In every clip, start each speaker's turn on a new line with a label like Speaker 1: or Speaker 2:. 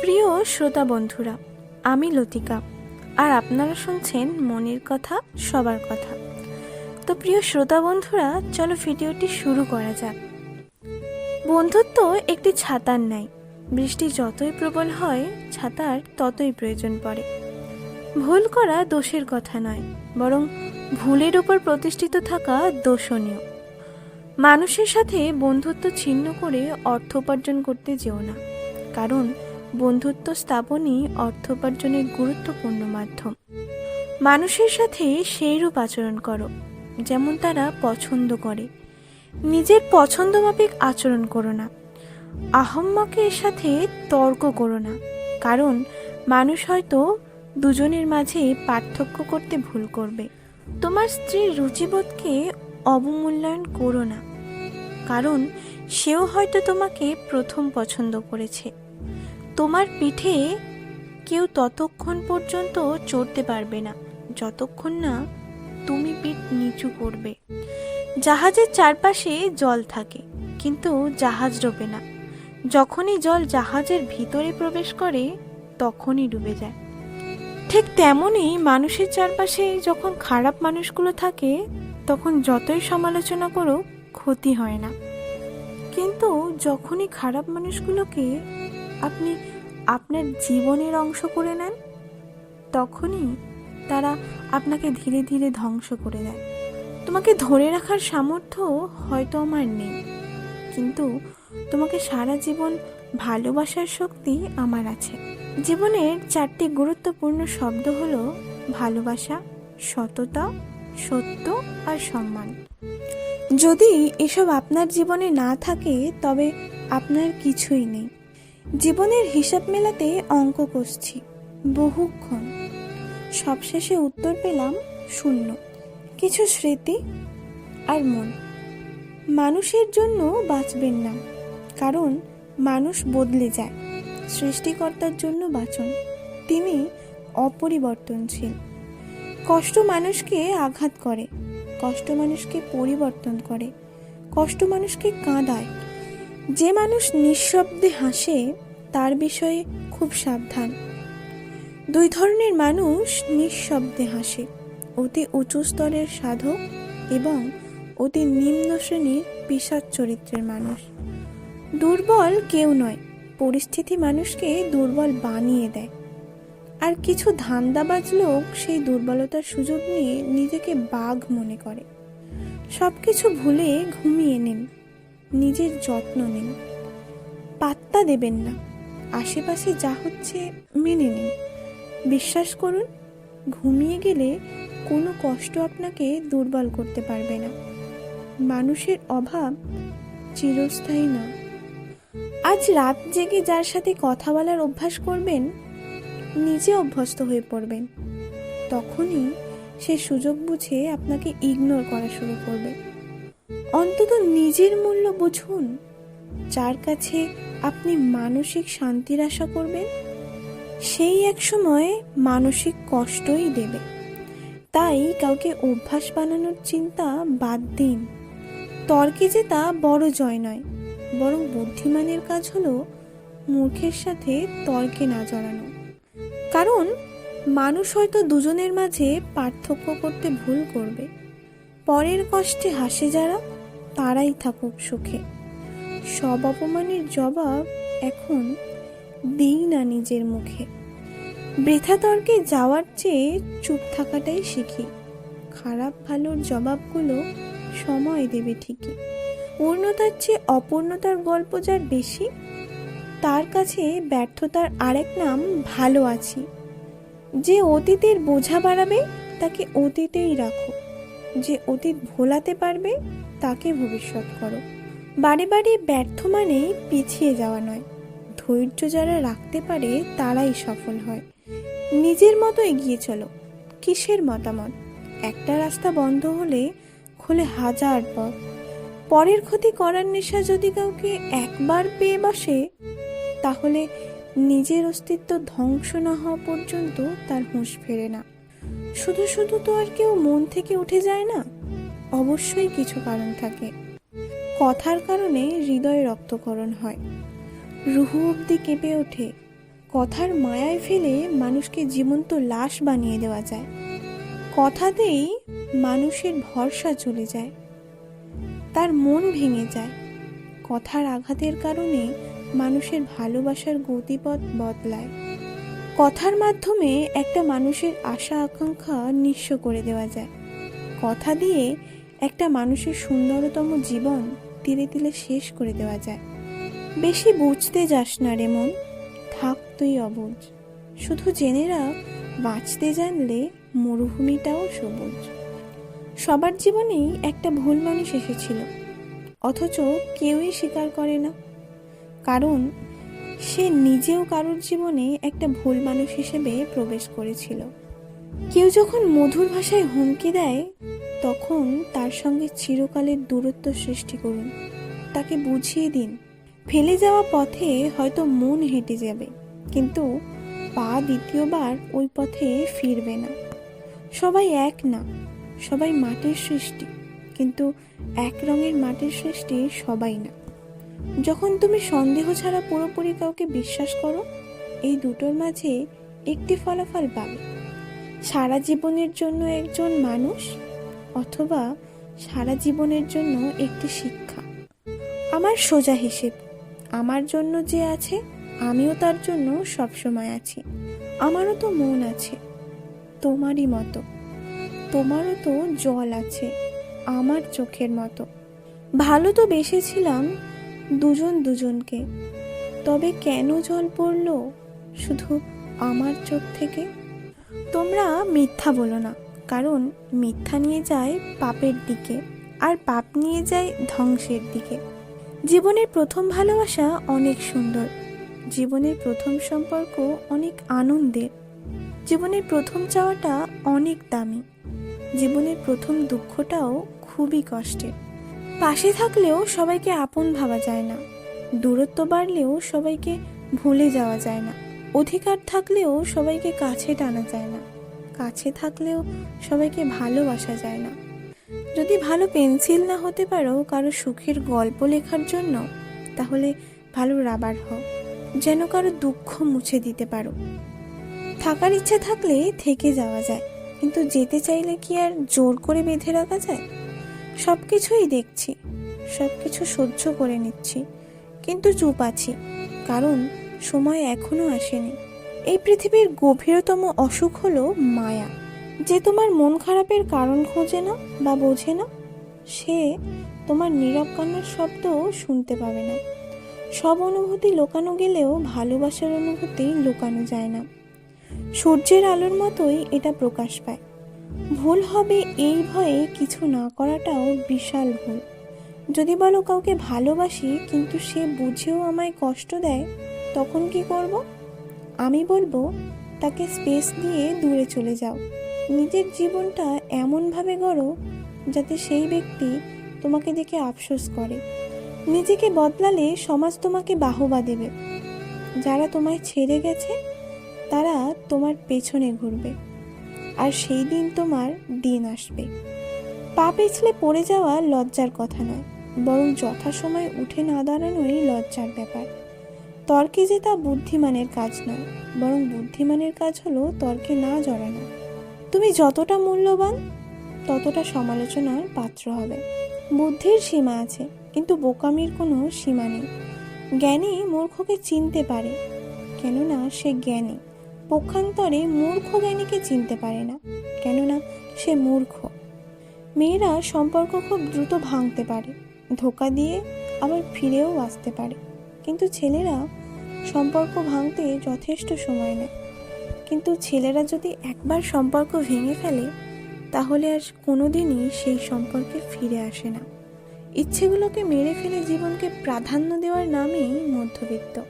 Speaker 1: প্রিয় শ্রোতা বন্ধুরা, আমি লতিকা। আর আপনারা শুনছেন মনের কথা, সবার কথা। তো প্রিয় শ্রোতা বন্ধুরা, চলো ভিডিওটি শুরু করা যাক। বন্ধুত্ব একটি ছাতার ন্যায়। বৃষ্টি যতই প্রবল হয়, ছাতার ততই প্রয়োজন পড়ে। ভুল করা দোষের কথা নয়, বরং ভুলের উপর প্রতিষ্ঠিত থাকা দোষণীয়। মানুষের সাথে বন্ধুত্ব ছিন্ন করে অর্থ উপার্জন করতে যেও না। কারণ বন্ধুত্ব স্থাপনই অর্থ উপার্জনের গুরুত্বপূর্ণ মাধ্যম। মানুষের সাথে সেইরূপ আচরণ করো, যেমন তারা পছন্দ করে। নিজের পছন্দ মাফিক আচরণ করো না। আহম্মকের সাথে তর্ক করো না, কারণ মানুষ হয়তো দুজনের মাঝে পার্থক্য করতে ভুল করবে। তোমার স্ত্রীর রুচিবোধকে অবমূল্যায়ন করো না, কারণ সেও হয়তো তোমাকে প্রথম পছন্দ করেছে। তোমার পিঠে কেউ ততক্ষণ পর্যন্ত চড়তে পারবে না। যতক্ষণ না তুমি পিঠ নিচু করবে। জাহাজের চারপাশে জল থাকে, কিন্তু জাহাজ ডোবে না। যখনই জল জাহাজের ভিতরে প্রবেশ করে, তখনই ডুবে যায়। ঠিক তেমনই মানুষের চারপাশে যখন খারাপ মানুষগুলো থাকে, তখন যতই সমালোচনা করো ক্ষতি হয় না। কিন্তু যখনই খারাপ মানুষগুলোকে আপনি আপনার জীবনের অংশ করে নেন, তখনই তারা আপনাকে ধীরে ধীরে ধ্বংস করে দেয়। তোমাকে ধরে রাখার সামর্থ্য হয়তো আমার নেই, কিন্তু তোমাকে সারা জীবন ভালোবাসার শক্তি আমার আছে। জীবনের চারটি গুরুত্বপূর্ণ শব্দ হলো ভালোবাসা, সততা, সত্য আর সম্মান। যদি এসব আপনার জীবনে না থাকে, তবে আপনার কিছুই নেই। জীবনের হিসাব মেলাতে অঙ্ক কষছি বহুক্ষণ। সবশেষে উত্তর পেলাম শূন্য। কিছু স্মৃতি আর মন। মানুষের জন্য বাঁচবেন না, কারণ মানুষ বদলে যায়। সৃষ্টিকর্তার জন্য বাঁচন, তিনি অপরিবর্তনশীল। কষ্ট মানুষকে আঘাত করে, কষ্ট মানুষকে পরিবর্তন করে, কষ্ট মানুষকে কাঁদায়। যে মানুষ নিঃশব্দে হাসে, তার বিষয়ে খুব সাবধান। দুই ধরনের মানুষ নিঃশব্দে হাসে, অতি উঁচু স্তরের সাধক এবং অতি নিম্ন শ্রেণির পিসার চরিত্রের মানুষ। দুর্বল কেউ নয়, পরিস্থিতি মানুষকে দুর্বল বানিয়ে দেয়। আর কিছু ধান্দাবাজ লোক সেই দুর্বলতার সুযোগ নিয়ে নিজেকে বাঘ মনে করে। সব কিছু ভুলে ঘুমিয়ে নিন। নিজের যত্ন নিন। পাত্তা দেবেন না। আশেপাশে যা হচ্ছে মেনে নিন। বিশ্বাস করুন, ঘুমিয়ে গেলে কোনো কষ্ট আপনাকে দুর্বল করতে পারবে না। মানুষের অভাব চিরস্থায়ী না। আজ রাত জেগে যার সাথে কথা বলার অভ্যাস করবেন, নিজে অভ্যস্ত হয়ে পড়বেন। তখনই সে সুযোগ বুঝে আপনাকে ইগনোর করা শুরু করবে। অন্তত নিজের মূল্য বুঝুন, যার কাছে আপনি মানসিক শান্তির আশা করবেন। সেই এক সময় মানসিক কষ্টই দেবে। তাই কাউকে অভ্যাস বানানোর চিন্তা বাদ দিন। তর্কে জেতা বড় জয় নয়, বরং বুদ্ধিমানের কাজ হলো মূর্খের সাথে তর্কে না জড়ানো। কারণ মানুষ হয়তো দুজনের মাঝে পার্থক্য করতে ভুল করবে। পরের কষ্টে হাসে যারা, তারাই থাকুক সুখে। সব অপমানের জবাব এখন দিই না নিজের মুখে। বৃথা তর্কে যাওয়ার চেয়ে চুপ থাকাটাই শিখি। খারাপ ভালোর জবাবগুলো সময় দেবে ঠিকই। পূর্ণতার চেয়ে অপূর্ণতার গল্প যার বেশি, তার কাছে ব্যর্থতার আরেক নাম ভালো আছি। যে অতীতের বোঝা বাড়াবে, তাকে অতীতেই রাখো। যে অতীত ভোলাতে পারবে, তাকে ভবিষ্যৎ করো। বারে বারে ব্যর্থ মানেই পিছিয়ে যাওয়া নয়। ধৈর্য যারা রাখতে পারে, তারাই সফল হয়। নিজের মতো এগিয়ে চলো। কিসের মতামত? একটা রাস্তা বন্ধ হলে খোলে হাজার পথ। পরের ক্ষতি করার নেশা যদি কাউকে একবার পেয়ে বসে, তাহলে নিজের অস্তিত্ব ধ্বংস না হওয়া পর্যন্ত তার হুঁশ ফেরে না। শুধু শুধু তো আর কেউ মন থেকে উঠে যায় না, অবশ্যই কিছু কারণ থাকে। কথার কারণে হৃদয় রক্তকরণ হয়। রুহু অবধি কেঁপে ওঠে। কথার মায়ায় ফেলে মানুষকে জীবন্ত লাশ বানিয়ে দেওয়া যায়। কথাতেই মানুষের ভরসা চলে যায়। তার মন ভেঙে যায়। কথার আঘাতের কারণে মানুষের ভালোবাসার গতিপথ বদলায়। কথার মাধ্যমে একটা মানুষের আশা, আকাঙ্ক্ষা নিঃস্ব করে দেওয়া যায়। কথা দিয়ে একটা মানুষের সুন্দরতম জীবন তিলে তিলে শেষ করে দেওয়া যায়। বেশি বুঝতে যাস না রে মন, থাক তুই অবুঝ। শুধু জেনে রাখ, বাঁচতে জানলে মরুভূমিটাও সবুজ। সবার জীবনেই একটা ভুল মানুষ এসেছিল, অথচ কেউই স্বীকার করে না। কারণ সে নিজেও কারোর জীবনে একটা ভুল মানুষ হিসেবে প্রবেশ করেছিল। কেউ যখন মধুর ভাষায় হুমকি দেয়, তখন তার সঙ্গে চিরকালের দূরত্ব সৃষ্টি করুন। তাকে বুঝিয়ে দিন, ফেলে যাওয়া পথে হয়তো মন হেঁটে যাবে, কিন্তু পা দ্বিতীয়বার ওই পথে ফিরবে না। সবাই এক না, সবাই মাটির সৃষ্টি, কিন্তু এক রঙের মাটির সৃষ্টি সবাই না। যখন তুমি সন্দেহ ছাড়া পুরোপুরি কাউকে বিশ্বাস করো, এই দুটোর মাঝে একটি ফলাফল পাবে। সারা জীবনের জন্য একজন মানুষ অথবা সারা জীবনের জন্য একটি শিক্ষা। আমার সোজা হিসেব, আমার জন্য যে আছে, আমিও তার জন্য সবসময় আছি। আমারও তো মন আছে, তোমারই মতো। তোমারও তো জল আছে, আমার চোখের মতো। ভালো তো বেসেছিলাম দুজন দুজনকে। তবে কেন জল পড়ল? শুধু আমার চোখ থেকে? তোমরা মিথ্যা বলো না, কারণ মিথ্যা নিয়ে যায় পাপের দিকে, আর পাপ নিয়ে যায় ধ্বংসের দিকে। জীবনের প্রথম ভালোবাসা অনেক সুন্দর। জীবনের প্রথম সম্পর্ক অনেক আনন্দের। জীবনের প্রথম চাওয়াটা অনেক দামি। জীবনের প্রথম দুঃখটাও খুবই কষ্টের। পাশে থাকলেও সবাইকে আপন ভাবা যায় না। দূরত্ব বাড়লেও সবাইকে ভুলে যাওয়া যায় না। অধিকার থাকলেও সবাইকে কাছে টানা যায় না। কাছে থাকলেও সবাইকে ভালোবাসা যায় না। যদি ভালো পেন্সিল না হতে পারো কারও সুখের গল্প লেখার জন্য, তাহলে ভালো রাবার হও। যেন কারও দুঃখ মুছে দিতে পারো। থাকার ইচ্ছে থাকলে থেকে যাওয়া যায়, কিন্তু যেতে চাইলে কি আর জোর করে বেঁধে রাখা যায়? সব কিছুই দেখছি সব কিছু সহ্য করে নিচ্ছি, কিন্তু চুপ আছি, কারণ সময় এখনও আসেনি। এই পৃথিবীর গভীরতম অসুখ হলো মায়া। যে তোমার মন খারাপের কারণ খোঁজে না বা বোঝে না, সে তোমার নীরব কান্নার শব্দও শুনতে পাবে না। সব অনুভূতি লুকানো গেলেও ভালোবাসার অনুভূতি লুকানো যায় না। সূর্যের আলোর মতোই এটা প্রকাশ পায়। ভুল হবে এই ভয়ে কিছু না করাটাও বিশাল ভুল। যদি বলো কাউকে ভালোবাসি, কিন্তু সে বুঝেও আমায় কষ্ট দেয়, তখন কি করব? আমি বলব, তাকে স্পেস দিয়ে দূরে চলে যাও। নিজের জীবনটা এমনভাবে গড়ো, যাতে সেই ব্যক্তি তোমাকে দেখে আফসোস করে। নিজেকে বদলালে সমাজ তোমাকে বাহবা দেবে। যারা তোমায় ছেড়ে গেছে, তারা তোমার পেছনে ঘুরবে। আর সেই দিন তোমার দিন আসবে। পা পিছলে পড়ে যাওয়া লজ্জার কথা নয়, বরং যথাসময়ে উঠে না দাঁড়ানোই লজ্জার ব্যাপার। তর্কে যে তা বুদ্ধিমানের কাজ নয়, বরং বুদ্ধিমানের কাজ হলো তর্কে না জড়ানো। তুমি যতটা মূল্যবান, ততটা সমালোচনার পাত্র হবে। বুদ্ধির সীমা আছে, কিন্তু বোকামির কোনো সীমা নেই। জ্ঞানী মূর্খকে চিনতে পারে, কেননা সে জ্ঞানী। পক্ষান্তরে মূর্খ জ্ঞানীকে চিনতে পারে না, কেননা সে মূর্খ। মেয়েরা সম্পর্ক খুব দ্রুত ভাঙতে পারে, ধোকা দিয়ে আবার ফিরেও আসতে পারে। কিন্তু ছেলেরা সম্পর্ক ভাঙতে যথেষ্ট সময় নেয়। কিন্তু ছেলেরা যদি একবার সম্পর্ক ভেঙে ফেলে, তাহলে আর কোনোদিনই সেই সম্পর্কে ফিরে আসে না। ইচ্ছেগুলোকে মেরে ফেলে জীবনকে প্রাধান্য দেওয়ার নামেই মধ্যবিত্ত।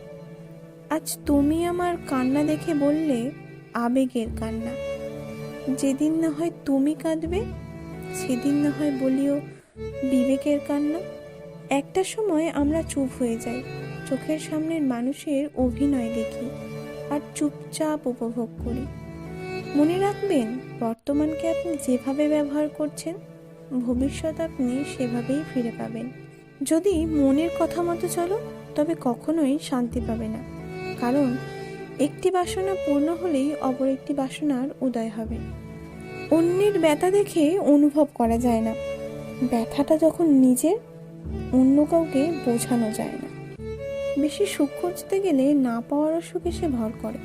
Speaker 1: আজ তুমি আমার কান্না দেখে বললে, আবেগের কান্না। যেদিন না হয় তুমি কাঁদবে, সেদিন না হয় বলিও বিবেকের কান্না। একটা সময় আমরা চুপ হয়ে যাই, চোখের সামনের মানুষের অভিনয় দেখি আর চুপচাপ উপভোগ করি। মনে রাখবেন, বর্তমানকে আপনি যেভাবে ব্যবহার করছেন, ভবিষ্যৎ আপনি সেভাবেই ফিরে পাবেন। যদি মনের কথা মতো চলো, তবে কখনোই শান্তি পাবে না। কারণ একটি বাসনা পূর্ণ হলেই অপর একটি বাসনার উদয় হবে। অন্যের ব্যথা দেখে অনুভব করা যায় না। ব্যথাটা যখন নিজের, অন্য কাউকে বোঝানো যায় না। বেশি সুখ খুঁজতে গেলে না পাওয়ার অসুখে সে ভর করে।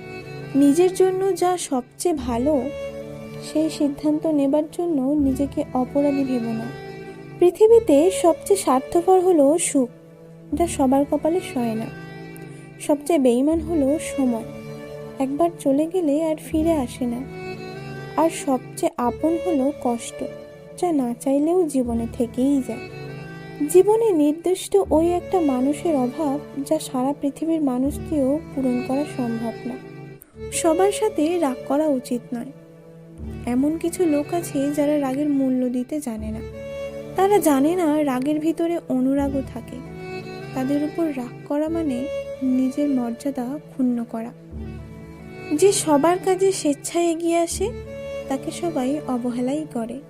Speaker 1: নিজের জন্য যা সবচেয়ে ভালো, সেই সিদ্ধান্ত নেবার জন্য নিজেকে অপরাধী ভেবো না। পৃথিবীতে সবচেয়ে স্বার্থপর হলো সুখ, যা সবার কপালে সয় না। সবচেয়ে বেইমান হলো সময়। একবার চলে গেলে আর ফিরে আসে না। আর সবচেয়ে আপন হলো কষ্ট, যা না চাইলেও জীবনে থেকেই যায়। জীবনে নির্দিষ্ট ওই একটা মানুষের অভাব, যা সারা পৃথিবীর মানুষকেও পূরণ করা সম্ভব না। সবার সাথে রাগ করা উচিত নয়। এমন কিছু লোক আছে যারা রাগের মূল্য দিতে জানে না। তারা জানে না রাগের ভিতরে অনুরাগও থাকে। তাদের উপর রাগ করা মানে নিজের মর্যাদা ক্ষুণ্ণ করা। যে সবার কাজে স্বেচ্ছায় এগিয়ে আসে, তাকে সবাই অবহেলাই করে।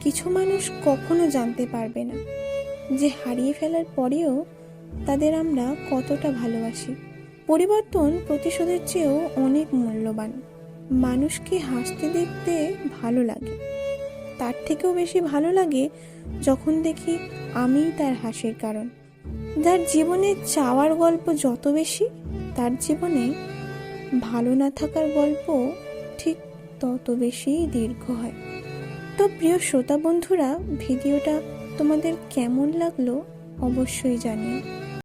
Speaker 1: কিছু মানুষ কখনো জানতে পারবে না যে হারিয়ে ফেলার পরেও তাদের আমরা কতটা ভালোবাসি। পরিবর্তন প্রতিশোধের চেয়েও অনেক মূল্যবান। মানুষকে হাসতে দেখতে ভালো লাগে। তার থেকেও বেশি ভালো লাগে যখন দেখি আমিই তার হাসির কারণ। যার জীবনে চাওয়ার গল্প যত বেশি, তার জীবনে ভালো না থাকার গল্প ঠিক তত বেশি দীর্ঘ হয়। তো প্রিয় শ্রোতা বন্ধুরা, ভিডিওটা তোমাদের কেমন লাগল অবশ্যই জানিও।